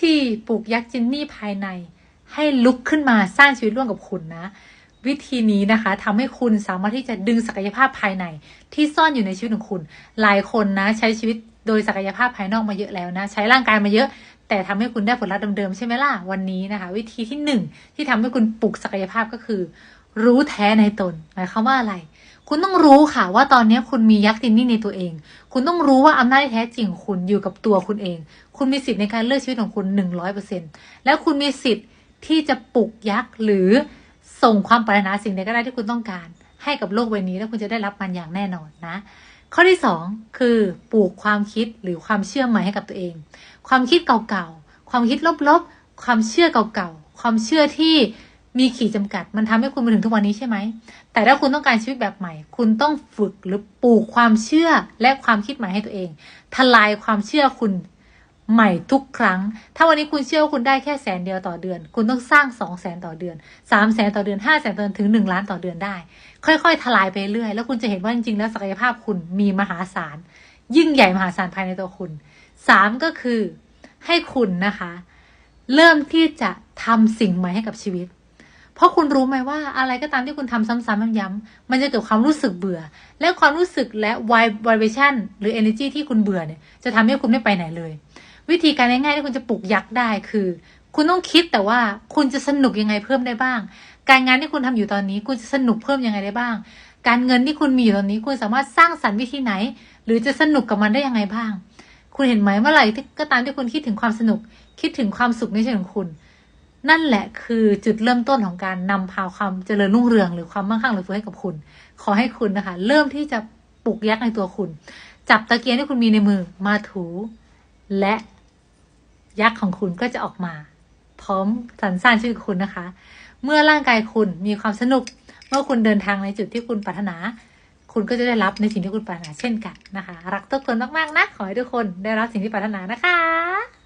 ธีปลูกยักษ์จินนี่ภายใน ให้ลุกขึ้นมาสร้างชีวิตร่วมกับคุณนะ วิธีนี้นะคะทำให้คุณสามารถที่จะดึงศักยภาพภายใน ที่ซ่อนอยู่ในชีวิตของคุณ หลายคนนะ ใช้ชีวิตโดยศักยภาพภายนอกมาเยอะแล้วนะ ใช้ร่างกายมาเยอะ แต่ทำให้คุณได้ผลลัพธ์เดิมๆใช่ไหมล่ะวันนี้นะคะ วิธีที่หนึ่งที่ทำให้คุณปลุกศักยภาพก็คือ รู้แท้ในตนหมายความว่าอะไร คุณต้องรู้ค่ะว่าตอนนี้คุณมียักษ์จินนี่ในตัวเอง คุณต้องรู้ว่าอำนาจแท้จริงคุณอยู่กับตัวคุณเอง คุณมีสิทธิ์ในการเลือกชีวิตของคุณหนึ่งร้อยเปอร์เซ็นแล้วคุณมีสิทธิ์ที่จะปลุกยักษ์หรือส่งความปรารถนาสิ่งใดก็ได้ที่คุณต้องการ ให้กับโลกใบนี้แล้วคุณจะได้รับมันอย่างแน่นอนนะ ข้อที่สองคือปลูกความคิดหรือความเชื่อใหม่ให้กับตัวเอง ความคิดเก่าๆความคิดลบๆความเชื่อเก่าๆความเชื่อที่ มีขีดจำกัด มันทำให้คุณมาถึงทุกวันนี้ใช่ไหม แต่ถ้าคุณต้องการชีวิตแบบใหม่ คุณต้องฝึกหรือปลูกความเชื่อและความคิดใหม่ให้ตัวเอง ทลายความเชื่อคุณใหม่ทุกครั้ง ถ้าวันนี้คุณเชื่อว่าคุณได้แค่แสนเดียวต่อเดือน คุณต้องสร้างสองแสนต่อเดือนสามแสนต่อเดือนห้าแสนต่อเดือนถึงหนึ่งล้านต่อเดือนได้ ค่อยๆ ทลายไปเรื่อย แล้วคุณจะเห็นว่าจริงๆ แล้วศักยภาพคุณมีมหาศาล ยิ่งใหญ่มหาศาลภายในตัวคุณสามก็คือให้คุณนะคะ เริ่มที่จะทำสิ่งใหม่ให้กับชีวิต เพราะคุณรู้ไหมว่าอะไรก็ตามที่คุณทำซ้ำๆย้ำๆมันจะเกิดความรู้สึกเบื่อ และความรู้สึกและ vibration หรือ energy ที่คุณเบื่อเนี่ยจะทำให้คุณไม่ไปไหนเลย วิธีการง่ายๆที่คุณจะปลุกยักษ์ได้คือ คุณต้องคิดแต่ว่าคุณจะสนุกยังไงเพิ่มได้บ้าง การงานที่คุณทำอยู่ตอนนี้ คุณจะสนุกเพิ่มยังไงได้บ้าง การเงินที่คุณมีอยู่ตอนนี้ คุณสามารถสร้างสรรค์วิธีไหน หรือจะสนุกกับมันได้ยังไงบ้าง คุณเห็นไหมเมื่อไหร่ก็ตามที่คุณคิดถึงความสนุก คิดถึงความสุขในชีวิตของคุณ นั่นแหละคือจุดเริ่มต้นของการนำพาความเจริญรุ่งเรืองหรือความมั่งคั่งหลือเฟือให้กับคุณ ขอให้คุณนะคะ เริ่มที่จะปลุกยักษ์ในตัวคุณ จับตะเกียงที่คุณมีในมือมาถู และยักษ์ของคุณก็จะออกมา พร้อมสรรสร้างชีวิตคุณนะคะ เมื่อร่างกายคุณมีความสนุก เมื่อคุณเดินทางในจุดที่คุณปรารถนา คุณก็จะได้รับในสิ่งที่คุณปรารถนาเช่นกันนะคะ รักทุกคนมากๆนะขอให้ทุกคนได้รับสิ่งที่ปรารถนานะคะ